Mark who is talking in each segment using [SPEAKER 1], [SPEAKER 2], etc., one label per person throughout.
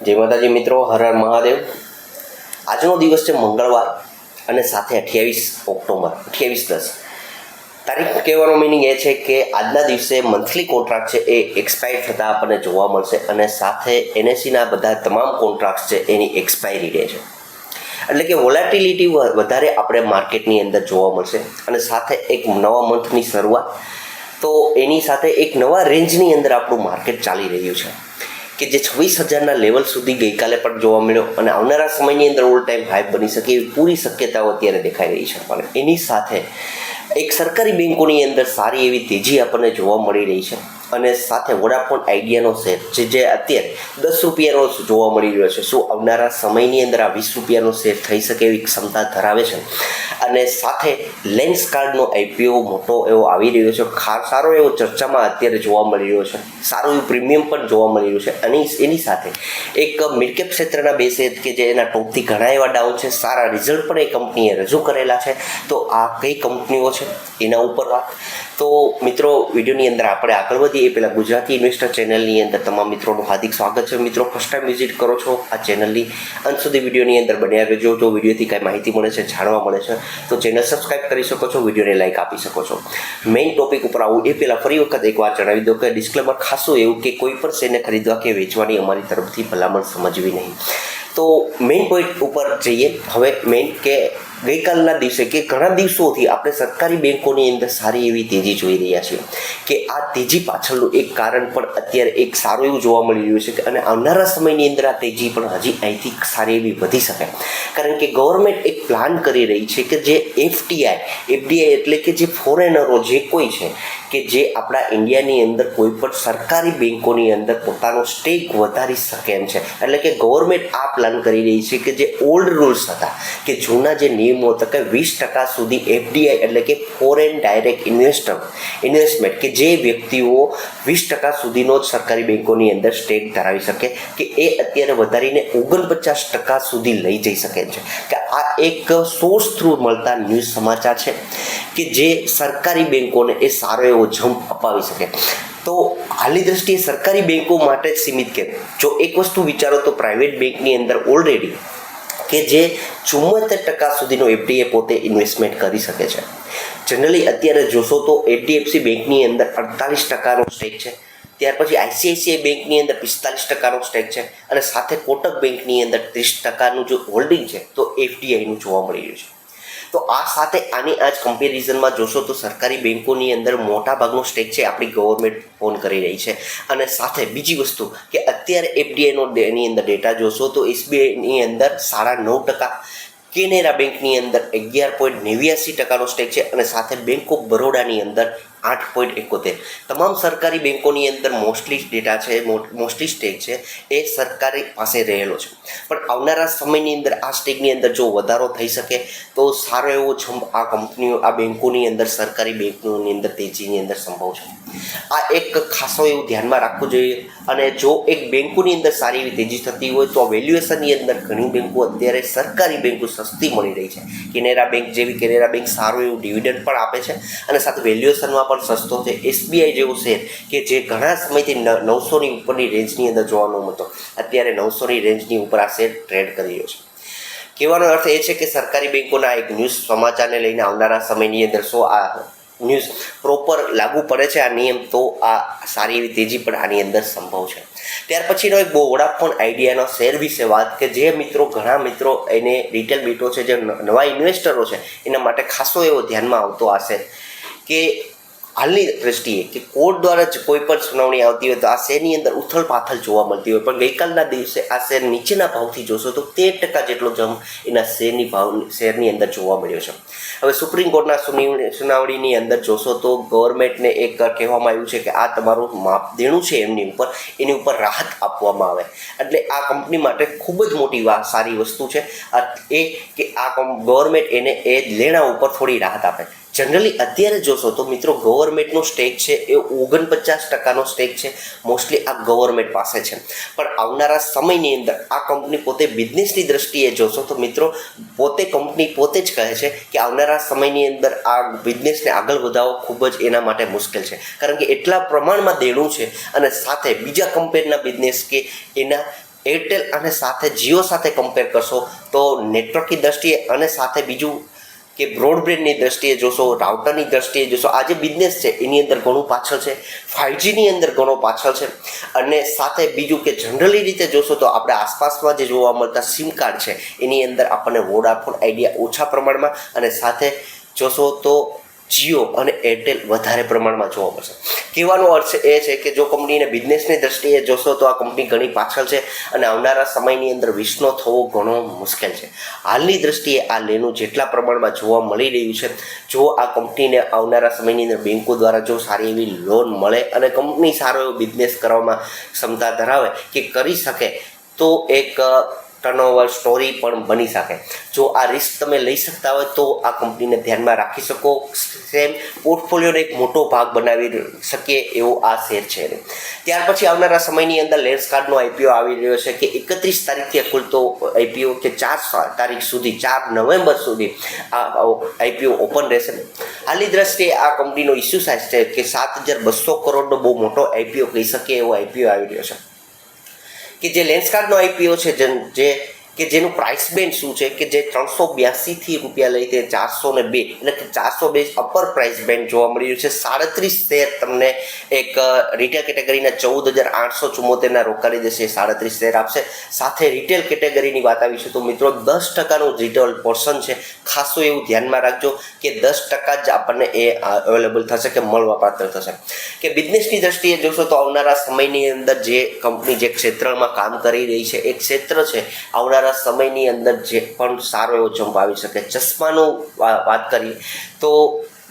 [SPEAKER 1] જય માતાજી મિત્રો, હર હર મહાદેવ. આજનો દિવસ છે મંગળવાર અને સાથે અઠ્યાવીસ ઓક્ટોબર, અઠ્યાવીસ દસ. તારીખ કહેવાનો મિનિંગ એ છે કે આજના દિવસે મંથલી કોન્ટ્રાક્ટ છે એ એક્સપાયર થતાં આપણને જોવા મળશે અને સાથે એનએસીના બધા તમામ કોન્ટ્રાક્ટ છે એની એક્સપાયરી ડે છે. એટલે કે વોલેટિલિટી વધારે આપણે માર્કેટની અંદર જોવા મળશે અને સાથે એક નવા મંથની શરૂઆત. તો એની સાથે એક નવા રેન્જની અંદર આપણું માર્કેટ ચાલી રહ્યું છે. કે જે છવ્વીસ હજારના લેવલ સુધી ગઈકાલે પણ જોવા મળ્યો અને આવનારા સમયની અંદર ઓલ ટાઈમ હાઈ બની શકે એવી પૂરી શક્યતાઓ અત્યારે દેખાઈ રહી છે પણ એની સાથે એક સરકારી બેન્કોની અંદર સારી એવી તેજી આપણને જોવા મળી રહી છે અને સાથે વોડાફોન આઈડિયાનો શેર જે જે અત્યારે દસ રૂપિયાનો જોવા મળી રહ્યો છે. શું આવનારા સમયની અંદર આ વીસ રૂપિયાનો શેર થઈ શકે એવી ક્ષમતા ધરાવે છે? અને સાથે લેન્સ કાર્ડનો આઈપીઓ મોટો એવો આવી રહ્યો છે. ખાસ સારો એવો ચર્ચામાં અત્યારે જોવા મળી રહ્યો છે. સારું એવું પ્રીમિયમ પણ જોવા મળી રહ્યું છે. અને એની સાથે એક મિડકેપ ક્ષેત્રના બે શેર કે જે એના ટોપથી ઘણા એવા ડાઉન છે. સારા રિઝલ્ટ પણ એ કંપનીએ રજૂ કરેલા છે. તો આ કઈ કંપનીઓ છે? એના ઉપર વાત. તો મિત્રો, વિડીયોની અંદર આપણે આગળ વધીએ. એ પહેલાં ગુજરાતી ઇન્વેસ્ટર ચેનલની અંદર તમામ મિત્રોનું હાર્દિક સ્વાગત છે. મિત્રો ફર્સ્ટ ટાઈમ વિઝિટ કરો છો આ ચેનલની અંત સુધી વિડીયોની અંદર બન્યા રહેજો. જો વિડીયોથી કાંઈ માહિતી મળે છે, જાણવા મળે છે તો ચેનલ સબસ્ક્રાઈબ કરી શકો છો, વિડીયોને લાઇક આપી શકો છો. મેઇન ટોપિક ઉપર આવું એ પહેલાં ફરી વખત એકવાર જણાવી દો કે ડિસ્ક્લેમર ખાસું એવું કે કોઈ પણ શેરને ખરીદવા કે વેચવાની અમારી તરફથી ભલામણ સમજવી નહીં. તો મેઇન પોઈન્ટ ઉપર જઈએ. હવે મેઇન કે ગઈકાલના દિવસે કે ઘણા દિવસોથી આપણે સરકારી બેંકોની અંદર સારી એવી તેજી જોઈ રહ્યા છીએ કે આ તેજી પાછળનું એક કારણ પણ અત્યારે એક સારું એવું જોવા મળી રહ્યું છે કે અને આવનારા સમયની અંદર આ તેજી પણ હજી અહીંથી સારી એવી વધી શકે. કારણ કે ગવર્મેન્ટ એક પ્લાન કરી રહી છે કે જે એફટીઆઈ એફડીઆઈ એટલે કે જે ફોરેનરો જે કોઈ છે કે જે આપણા ઇન્ડિયાની અંદર કોઈ પણ સરકારી બેંકોની અંદર પોતાનો સ્ટેક વધારી શકે એમ છે. એટલે કે ગવર્મેન્ટ આ પ્લાન કરી રહી છે કે જે ઓલ્ડ રૂલ્સ હતા કે જૂના જે નિયમો હતા કે વીસ ટકા સુધી એફડીઆઈ એટલે કે ફોરેન ડાયરેક્ટ ઇન્વેસ્ટર ઇન્વેસ્ટમેન્ટ કે જે વ્યક્તિઓ વીસ ટકા સુધીનો જ સરકારી બેન્કોની અંદર સ્ટેક ધરાવી શકે કે એ અત્યારે વધારીને ઓગણપચાસ ટકા સુધી લઈ જઈ શકે છે. કે આ એક સોર્સ થ્રુ મળતા ન્યૂઝ સમાચાર છે કે જે સરકારી બેન્કોને એ સારો એવો જમ્પ અપાવી શકે. તો હાલની દ્રષ્ટિએ સરકારી બેન્કો માટે જ સીમિત કે જો એક વસ્તુ વિચારો તો પ્રાઇવેટ બેંકની અંદર ઓલરેડી કે જે ચુમ્મોતેર ટકા સુધીનો એફડીએ પોતે ઇન્વેસ્ટમેન્ટ કરી શકે છે. જનરલી અત્યારે જોશો તો એચડીએફસી બેંકની અંદર અડતાલીસ ટકાનો સ્ટેક છે. ત્યાર પછી આઈસીઆઈસીઆઈ બેંકની અંદર પિસ્તાલીસ ટકાનો સ્ટેક છે અને સાથે કોટક બેંકની અંદર ત્રીસ ટકાનું જો હોલ્ડિંગ છે તો એફડીઆઈનું જોવા મળી રહ્યું છે. તો આ સાથે આની આ જ કમ્પેરિઝનમાં જોશો તો સરકારી બેન્કોની અંદર મોટા ભાગનો સ્ટેક છે આપણી ગવર્મેન્ટ ઓન કરી રહી છે. અને સાથે બીજી વસ્તુ કે અત્યારે એફડીઆઈનો એની અંદર ડેટા જોશો તો એસબીઆઈની અંદર સાડા નવ ટકા, કેનેરા બેંકની અંદર અગિયાર પોઈન્ટ નેવ્યાસી ટકાનો સ્ટેક છે અને સાથે બેંક ઓફ બરોડાની અંદર આઠ પોઈન્ટ એકોતેર. તમામ સરકારી બેન્કોની અંદર મોસ્ટલી ડેટા છે મોસ્ટલી સ્ટેક છે, એ સરકારી પાસે રહેલો છે. પણ આવનારા સમયની અંદર આ સ્ટેકની અંદર જો વધારો થઈ શકે, તો સારો એવો જમ્પ આ કંપનીઓ, આ બેન્કોની અંદર સરકારી બેન્કોની અંદર તેજીની અંદર સંભવ છે. આ એક ખાસો એવું ધ્યાનમાં રાખવું જોઈએ અને જો એક બેન્કોની અંદર સારી એવી તેજી થતી હોય, તો વેલ્યુએશનની અંદર ઘણી બેંકો અત્યારે સરકારી બેન્કો સસ્તી મળી રહી છે. કેનેરા બેંક જેવી કેનેરા બેંક સારું એવું ડિવિડન્ડ પણ આપે છે અને સાથે વેલ્યુએશનમાં પણ સસ્તો છે. એસબીઆઈ જેવું શેર કે જે ઘણા સમયથી નવસોની ઉપરની રેન્જની અંદર જોવાનો હતો. અત્યારે નવસોની રેન્જની ઉપર આ શેર ટ્રેડ કરી રહ્યો છે. કહેવાનો અર્થ એ છે કે સરકારી બેંકોના એક ન્યૂઝ સમાચારને લઈને આવનારા સમયની અંદર શું આ ન્યૂઝ પ્રોપર લાગુ પડે છે. આ નિયમ તો આ સારી એવી તેજી પણ આની અંદર સંભવ છે. ત્યાર પછીનો એક વોડાફોન આઈડિયાનો શેર વિશે વાત કે જે મિત્રો, ઘણા મિત્રો એને રિટેલ બીટો છે, જે નવા ઇન્વેસ્ટરો છે, એના માટે ખાસો એવો ધ્યાનમાં આવતો આ કે હાલની દ્રષ્ટિએ કે કોર્ટ દ્વારા જ કોઈ પણ સુનાવણી આવતી હોય તો આ શેરની અંદર ઉથલ પાથલ જોવા મળતી હોય. પણ ગઈકાલના દિવસે આ શેર નીચેના ભાવથી જોશો તો તેર ટકા જેટલો જમ એના શેરની ભાવ, શેરની અંદર જોવા મળ્યો છે. હવે સુપ્રીમ કોર્ટના સુનાવણી સુનાવણીની અંદર જોશો તો ગવર્મેન્ટને એક કહેવામાં આવ્યું છે કે આ તમારું માપ દેણું છે એમની ઉપર, એની ઉપર રાહત આપવામાં આવે. એટલે આ કંપની માટે ખૂબ જ મોટી સારી વસ્તુ છે. એ કે આ ગવર્મેન્ટ એને એ લેણા ઉપર થોડી રાહત આપે. જનરલી અત્યારે જોશો તો મિત્રો ગવર્મેન્ટનો સ્ટેક છે એ ઓગણપચાસ ટકાનો સ્ટેક છે. મોસ્ટલી આ ગવર્મેન્ટ પાસે છે. પણ આવનારા સમયની અંદર આ કંપની પોતે બિઝનેસની દ્રષ્ટિએ જોશો તો મિત્રો, પોતે કંપની પોતે જ કહે છે કે આવનારા સમયની અંદર આ બિઝનેસને આગળ વધારવો ખૂબ જ એના માટે મુશ્કેલ છે. કારણ કે એટલા પ્રમાણમાં દેણું છે અને સાથે બીજા કંપનીના બિઝનેસ કે એના એરટેલ અને સાથે જીઓ સાથે કમ્પેર કરશો તો નેટવર્કની દ્રષ્ટિએ અને સાથે બીજું કે બ્રોડબેન્ડની દ્રષ્ટિએ જોશો, રાઉટરની દ્રષ્ટિએ જોશો, આ જે બિઝનેસ છે, એની અંદર ઘણું પાછળ છે ફાઇવજીની અંદર ઘણો પાછળ છે. અને સાથે બીજું કે જનરલી રીતે જોશો તો આપણે આસપાસમાં જે જોવા મળતા સિમ કાર્ડ છે, એની અંદર આપણને વોડાફોન આઈડિયા ઓછા પ્રમાણમાં અને સાથે જોશો તો જીઓ અને એરટેલ વધારે પ્રમાણમાં જોવા મળશે. કહેવાનો અર્થ એ છે કે જો કંપનીને બિઝનેસની દ્રષ્ટિએ જોશો તો આ કંપની ઘણી પાછળ છે અને આવનારા સમયની અંદર વિશ્નો થવો ઘણો મુશ્કેલ છે. હાલની દ્રષ્ટિએ આ લેનું જેટલા પ્રમાણમાં જોવા મળી રહ્યું છે, જો આ કંપનીને આવનારા સમયની અંદર બેન્કો દ્વારા જો સારી એવી લોન મળે અને કંપની સારો એવો બિઝનેસ કરવામાં ક્ષમતા ધરાવે કે કરી શકે, તો એક ટર્નઓવર સ્ટોરી પણ બની શકે. જો આ રિસ્ક તમે લઈ શકતા હોય તો આ કંપનીને ધ્યાનમાં રાખી શકો. સેમ પોર્ટફોલિયોનો એક મોટો ભાગ બનાવી શકીએ એવો આ શેર છે. ત્યાર પછી આવનારા સમયની અંદર લેન્સ આઈપીઓ આવી રહ્યો છે કે એકત્રીસ તારીખથી ખુલતો આઈપીઓ કે ચાર તારીખ સુધી, ચાર નવેમ્બર સુધી આ આઈપીઓ ઓપન રહેશે. હાલની દ્રષ્ટિએ આ કંપનીનો ઇસ્યુ સાઇઝ છે કે સાત હજાર બસો કરોડનો બહુ મોટો આઈપીઓ કહી શકીએ એવો આઈપીઓ આવી રહ્યો છે. કે જે લેન્સકાર્ડનો આઈપીઓ છે જે કે જેનું પ્રાઇસ બેન્ડ શું છે કે જે ત્રણસો બ્યાસીથી રૂપિયા લઈ તે ચારસો ને બે એટલે કે ચારસો બે અપર પ્રાઇસ બેન્ડ જોવા મળી રહ્યું છે. સાડત્રીસ શેર તમને એક રિટેલ કેટેગરીના ચૌદ હજાર આઠસો ચુમ્મોતેરના રોકાડી દેશે સાડત્રીસ શેર આપશે. સાથે રિટેલ કેટેગરીની વાત આવી છે તો મિત્રો દસ ટકાનું રિટેલ પોર્શન છે. ખાસું એવું ધ્યાનમાં રાખજો કે દસ ટકા જ આપણને એ અવેલેબલ થશે કે મળવાપાત્ર થશે. કે બિઝનેસની દ્રષ્ટિએ જોશો તો આવનારા સમયની અંદર જે કંપની જે ક્ષેત્રમાં કામ કરી રહી છે એ ક્ષેત્ર છે. આવનારા સમયની અંદર જે પણ સારો એવો જમ્પ આવી શકે, ચશ્માનું વાત કરીએ તો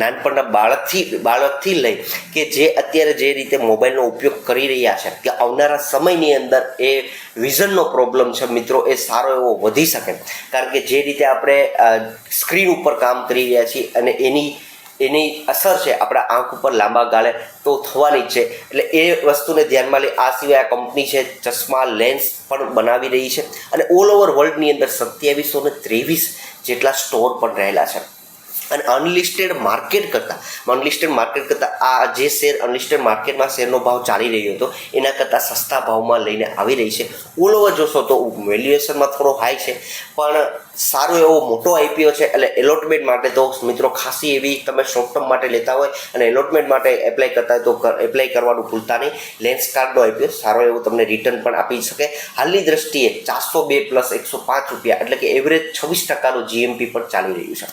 [SPEAKER 1] નાનપણના બાળકથી બાળકથી લઈ કે જે અત્યારે જે રીતે મોબાઈલનો ઉપયોગ કરી રહ્યા છે, કે આવનારા સમયની અંદર એ વિઝનનો પ્રોબ્લેમ છે મિત્રો, એ સારો એવો વધી શકે. કારણ કે જે રીતે આપણે સ્ક્રીન ઉપર કામ કરી રહ્યા છીએ અને એની એની અસર છે આપણા આંખ ઉપર લાંબા ગાળે તો થવાની જ છે. એટલે એ વસ્તુને ધ્યાનમાં લઈ આ સિવાય આ કંપની છે ચશ્મા લેન્સ પણ બનાવી રહી છે. અને ઓલ ઓવર વર્લ્ડની અંદર સત્યાવીસો ને ત્રેવીસ જેટલા સ્ટોર પણ રહેલા છે. અને અનલિસ્ટેડ માર્કેટ કરતાં. અનલિસ્ટેડ માર્કેટ કરતાં આ જે શેર અનલિસ્ટેડ માર્કેટમાં શેરનો ભાવ ચાલી રહ્યો હતો, એના કરતાં સસ્તા ભાવમાં લઈને આવી રહી છે. ઓલ ઓવર જોશો તો વેલ્યુએશનમાં થોડો હાઈ છે, પણ સારો એવો મોટો આઈપીઓ છે, એટલે એલોટમેન્ટ માટે તો મિત્રો ખાસી એવી તમે શોર્ટ ટર્મ માટે લેતા હોય અને એલોટમેન્ટ માટે એપ્લાય કરતા હોય તો એપ્લાય કરવાનું ભૂલતા નહીં. લેન્સ કાર્ડનો આઈપીઓ સારો એવો તમને રિટર્ન પણ આપી શકે. હાલની દ્રષ્ટિએ ચારસો બે પ્લસ એકસો પાંચ રૂપિયા, એટલે કે એવરેજ છવ્વીસ ટકાનું જીએમપી પણ ચાલી રહ્યું છે.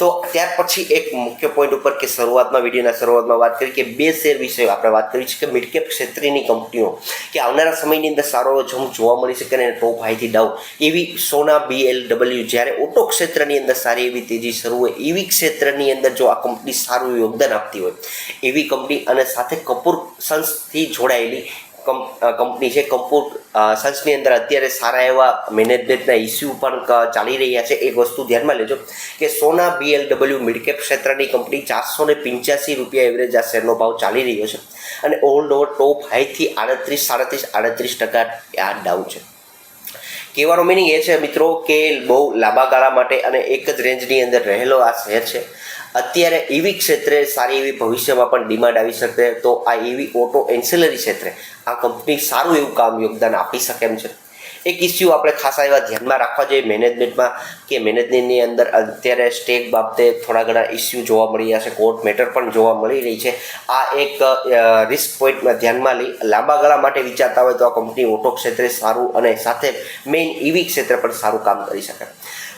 [SPEAKER 1] તો ત્યાર પછી એક મુખ્ય પોઈન્ટ ઉપર કે શરૂઆતમાં, વિડીયોના શરૂઆતમાં વાત કરી કે બે શેર વિશે આપણે વાત કરી છે કે મિડકેપ ક્ષેત્રની કંપનીઓ કે આવનારા સમયની અંદર સારો જમ જોવા મળી શકે અને ટોપ હાઈથી ડાઉન એવી સોના બીએલડબલ્યુ જ્યારે ઓટો ક્ષેત્રની અંદર સારી એવી તેજી શરૂ હોય, એવી ક્ષેત્રની અંદર જો આ કંપની સારું યોગદાન આપતી હોય, એવી કંપની અને સાથે કપૂર સન્સથી જોડાયેલી કંપની છે કમ્પ્યુટ સન્સની અંદર અત્યારે સારા એવા મેનેજમેન્ટના ઇસ્યુ પણ ચાલી રહ્યા છે. એક વસ્તુ ધ્યાનમાં લેજો કે સોના બીએલડબલ્યુ મિડકેપ ક્ષેત્રની કંપની ચારસો ને પંચ્યાસી રૂપિયા એવરેજ આ શેરનો ભાવ ચાલી રહ્યો છે. અને ઓલ ઓવર ટોપ હાઈથી આડત્રીસ, સાડત્રીસ, આડત્રીસ ટકા આ ડાઉન છે. કહેવાનો મિનિંગ એ છે, મિત્રો, કે બહુ લાંબા ગાળા માટે અને એક જ રેન્જની અંદર રહેલો આ શેર છે. અત્યારે ઈવી ક્ષેત્રે સારી એવી ભવિષ્યમાં પણ ડિમાન્ડ આવી શકે તો આ ઈવી ઓટો એન્સેલરી ક્ષેત્રે આ કંપની સારું એવું કામ યોગદાન આપી શકે એમ છે. એક ઇસ્યુ આપણે ખાસા એવા ધ્યાનમાં રાખવા જોઈએ મેનેજમેન્ટમાં કે મેનેજમેન્ટની અંદર અત્યારે સ્ટેક બાબતે થોડા ઘણા ઇસ્યુ જોવા મળી રહ્યા છે કોર્ટ મેટર પણ જોવા મળી રહી છે. આ એક રિસ્ક પોઈન્ટમાં ધ્યાનમાં લઈ લાંબા ગાળા માટે વિચારતા હોય તો આ કંપની ઓટો ક્ષેત્રે સારું અને સાથે મેઇન ઈવી ક્ષેત્રે પણ સારું કામ કરી શકે.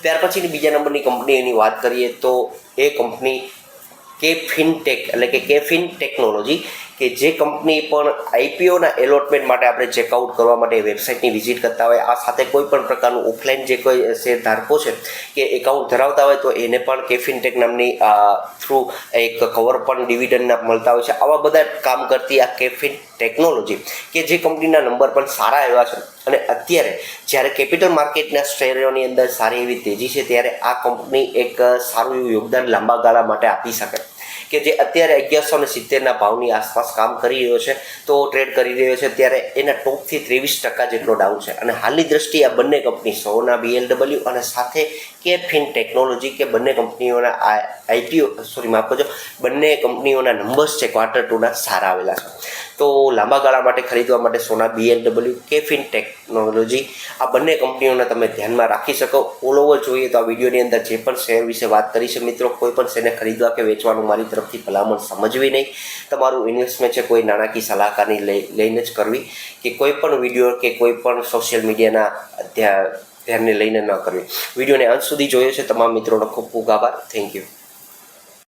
[SPEAKER 1] ત્યાર પછીની બીજા નંબરની કંપનીની વાત કરીએ તો એ કંપની કે ફિનટેક એટલે કે કેફિન ટેકનોલોજી કે જે કંપની પણ આઈપીઓના એલોટમેન્ટ માટે આપણે ચેકઆઉટ કરવા માટે વેબસાઇટની વિઝિટ કરતા હોય, આ સાથે કોઈ પણ પ્રકારનું ઓફલાઈન જે કોઈ શેર ધારકો છે કે એકાઉન્ટ ધરાવતા હોય તો એને પણ કેફિનટેક નામની થ્રુ એક કવર પણ ડિવિડન્ડના મળતા હોય છે. આવા બધા કામ કરતી આ કેફિન ટેકનોલોજી કે જે કંપનીના નંબર પણ સારા એવા છે. અને અત્યારે જ્યારે કેપિટલ માર્કેટના શેરોની અંદર સારી એવી તેજી છે, ત્યારે આ કંપની એક સારું એવું યોગદાન લાંબા ગાળા માટે આપી શકે. કે જે અત્યારે અગિયારસો ને સિત્તેરના ભાવની આસપાસ કામ કરી રહ્યો છે, તો ટ્રેડ કરી રહ્યો છે, ત્યારે એના ટોપથી ત્રેવીસ ટકા જેટલો ડાઉન છે. અને હાલની દ્રષ્ટિએ આ બંને કંપની સોના બીએલડબલ્યુ અને સાથે કે ફિન ટેકનોલોજી કે બંને કંપનીઓના આ આઈપીઓ સોરી માફ કરજો, બંને કંપનીઓના નંબર્સ છે ક્વાર્ટર ટુના સારા આવેલા છે. તો લાંબા ગાળા માટે ખરીદવા માટે સોના બીએલડબલ્યુ કે ફિન ટેકનોલોજી આ બંને કંપનીઓને તમે ધ્યાનમાં રાખી શકો. ઓલ ઓવર જોઈએ તો આ વિડીયોની અંદર જે પણ શેર વિશે વાત કરી છે મિત્રો, કોઈ પણ શેરને ખરીદવા કે વેચવાનું, મારી તરફથી ભલામણ સમજવી નહીં. તમારું ઇન્વેસ્ટમેન્ટ છે, કોઈ નાણાકીય સલાહકારની લઈ, લઈને જ કરવી કે કોઈ પણ વીડિયો કે કોઈ પણ સોશિયલ મીડિયાના ધ્યાન ધ્યાનને લઈને ન કરવી. વિડીયોને અંત સુધી જોયો છે, તમામ મિત્રોનો ખૂબ ખૂબ આભાર. Thank you